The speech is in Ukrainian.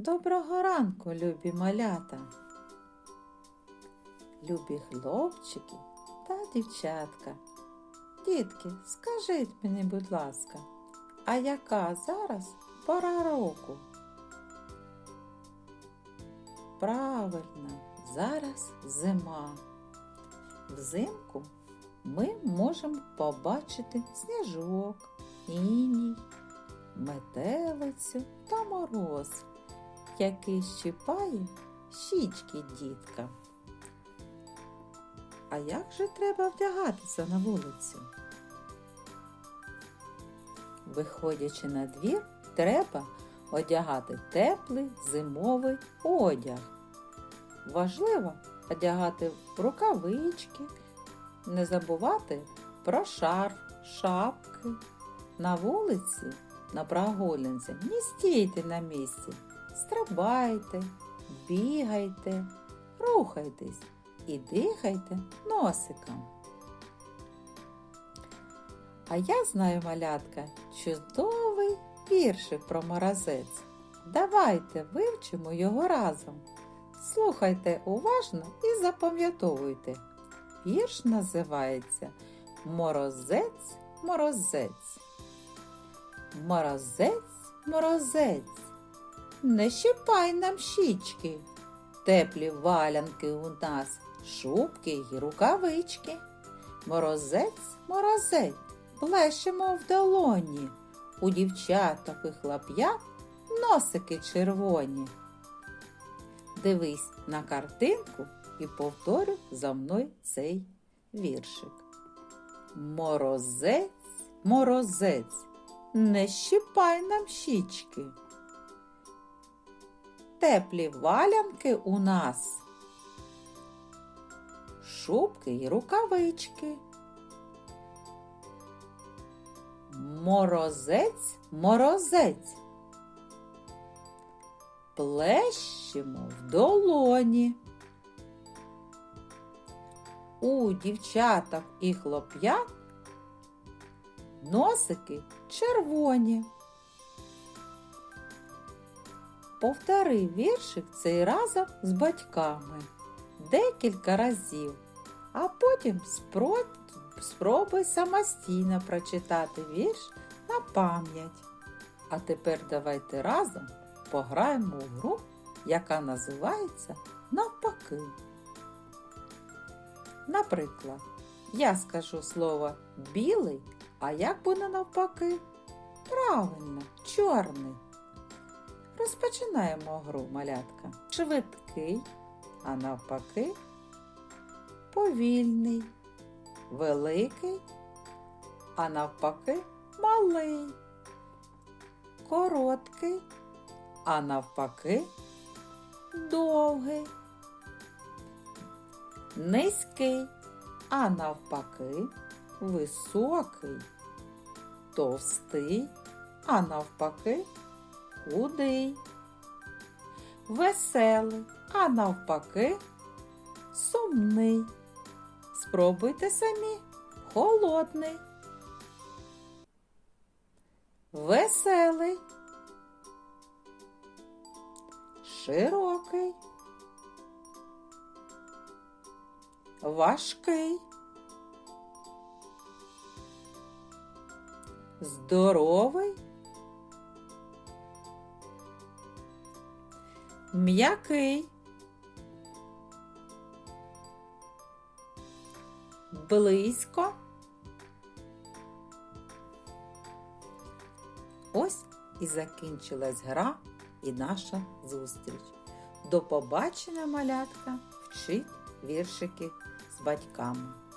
Доброго ранку, любі малята, любі хлопчики та дівчатка. Дітки, скажіть мені, будь ласка, а яка зараз пора року? Правильно, зараз зима. Взимку ми можемо побачити сніжок, іній, метелицю та мороз, який щипає щічки діткам. А як же треба вдягатися на вулицю? Виходячи на двір, треба одягати теплий зимовий одяг. Важливо одягати рукавички, не забувати про шарф, шапки. На вулиці, на прогулянці не стійте на місці, стрибайте, бігайте, рухайтесь і дихайте носиком. А я знаю, малятка, чудовий віршик про морозець. Давайте вивчимо його разом. Слухайте уважно і запам'ятовуйте. Вірш називається Морозець, морозець. Морозець, морозець, не щипай нам щічки, теплі валянки у нас, шубки й рукавички. Морозець, морозець, плещемо в долоні, у дівчаток і хлоп'ят носики червоні. Дивись на картинку і повторюй за мною цей віршик. Морозець, морозець, не щипай нам щічки. Теплі валянки у нас, шубки й рукавички. Морозець, морозець. Плещемо в долоні. У дівчаток і хлоп'ят носики червоні. Повтори віршик цей разом з батьками декілька разів, а потім спро- спробуй самостійно прочитати вірш на пам'ять. А тепер давайте разом пограємо в гру, яка називається навпаки. Наприклад, я скажу слово білий, а як буде навпаки? Правильно, чорний. Розпочинаємо гру малятка. Швидкий, а навпаки, повільний, великий, а навпаки, малий, короткий, а навпаки, довгий, низький, а навпаки, високий, товстий, а навпаки, худий, веселий, а навпаки, сумний. Спробуйте самі холодний, веселий, широкий, важкий, здоровий, м'який, близько. Ось і закінчилась гра і наша зустріч. До побачення, малятка, вчить віршики з батьками.